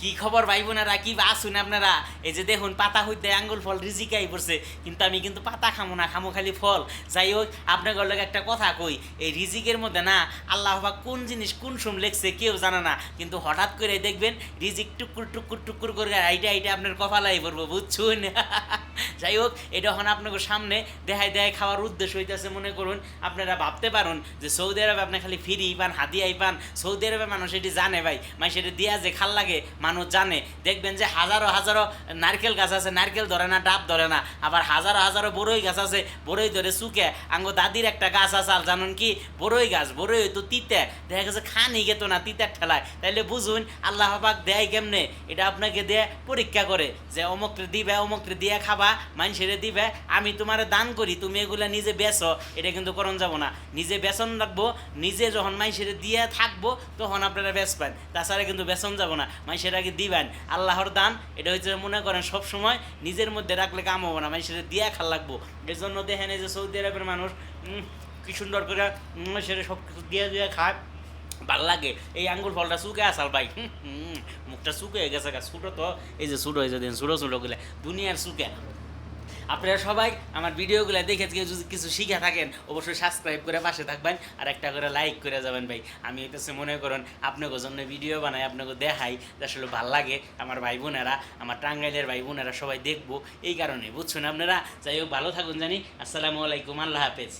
কি খবর ভাই বোনারা? কি বা আসুন আপনারা? এই যে দেখুন, পাতা হইতে আঙ্গুল ফল রিজিকাই পড়ছে, কিন্তু আমি কিন্তু পাতা খামো না, খামো খালি ফল। যাই হোক, আপনাদের লগে একটা কথা কই, এই রিজিকের মধ্যে না, আল্লাহ বা কোন জিনিস, কোন সুম লেখছে কেউ জানে না, কিন্তু হঠাৎ করে দেখবেন, রিজিক টুকুর টুকুর টুকুর করে আইটা আইটা আপনার কপালাই পড়ব, বুঝছুন? যাই হোক এটা এখন আপনাকে সামনে দেখাই দেখাই খাওয়ার উদ্দেশ্য হইতেছে, মনে করুন, আপনারা ভাবতে পারুন যে সৌদি আরবে আপনি খালি ফিরি পান হাদিয়াই পান। সৌদি আরবে মানুষ এটি জানে ভাই। মাই সেটা দিয়া যে খাল লাগে, মানুষ জানে। দেখবেন যে হাজারো হাজারো নারকেল গাছ আছে, নারকেল ধরে না, ডাব ধরে না। আবার হাজারো হাজারো বড়ই গাছ আছে বড়ই ধরে শুকে আঙ্গো দাদির একটা গাছ আছে, আর জানুন কি? বড়ই গাছ বড়ই তো তিতে। দেখা গেছে খানি গেতো না, তিতার ঠেলায়। তাইলে বুঝুন, আল্লাহ পাক দেয় কেমনে? এটা আপনাকে দিয়ে পরীক্ষা করে যে অমুকরে দিবে অমুকরে দিয়ে খাবা মানুষেরে দিবে, আমি তোমারে দান করি, তুমি এগুলা নিজে বেচো, এটা কিন্তু করণ যাব না। নিজে বেচন রাখব, নিজে যখন মানুষের দিয়ে থাকব, তখন আপনারা বেচবেন। তাছাড়া কিন্তু বেচন যাব না মানুষের আগে দিবেন। আল্লাহর দান, এটা হচ্ছে মনে করেন সব সময় নিজের মধ্যে রাখলে কাম হব না মানুষের দিয়ে খাল লাগবো। এর জন্য দেখেন এই যে সৌদি আরবের মানুষ কি সুন্দর করে সেটা সব কিছু দিয়ে দিয়ে খায়। ভালো লাগে। এই আঙ্গুর ফলটা শুকে আসাল ভাই। মুখটা শুকে গেছে গা, ছোটো তো। এই যে ছোটো হয়েছে দিন ছোটো ছোটো গুলো দুনিয়ার শুকে আপনারা সবাই আমার ভিডিওগুলো দেখে যদি কিছু শিখে থাকেন, অবশ্যই সাবস্ক্রাইব করে পাশে থাকবেন আর একটা করে লাইক করে যাবেন ভাই। আমি হইতেছে মনে করুন, আপনাকে জন্য ভিডিও বানাই, আপনাকে দেখাই আসলে ভালো লাগে। আমার ভাই বোনেরা, আমার টাঙ্গাইলের ভাই বোনেরা সবাই দেখব। এই কারণে বুঝছেন আপনারা? যাই হোক, ভালো থাকুন জানি। আসসালামু আলাইকুম, আল্লাহ হাফেজ।